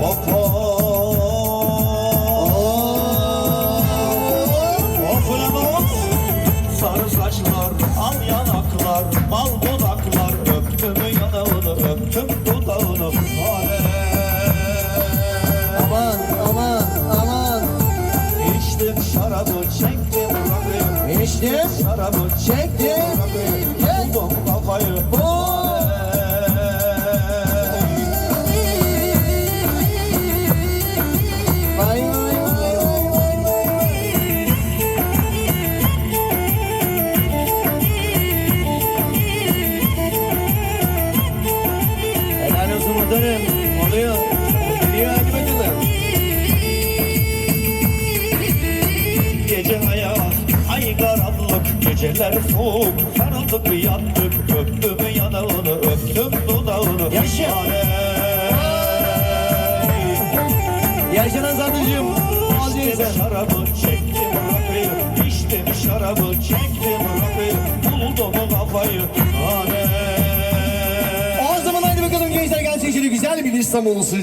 Sarı saçlar, al yanaklar, bal dudaklar Öptüm yanağını, öptüm dudağını Hale Aman, aman, aman. İçtim şarabı, çektim. Rakıyı İçtim. Şarabı, çektim. Rakıyı Buldum kafayı, buldum Muhtarım Oluyor Geliyor bakalım Gece hayat ay karanlık Geceler soğuk. Sarıldık yandık Öptüm yanağını öptüm dudağını. Yaşa. Yaşanan satıcım. İçtim şarabı çektim rakıyı İçtim şarabı çektim rakıyı Buldum kafayı Gerçekten güzel bir İstanbul'u sizlere.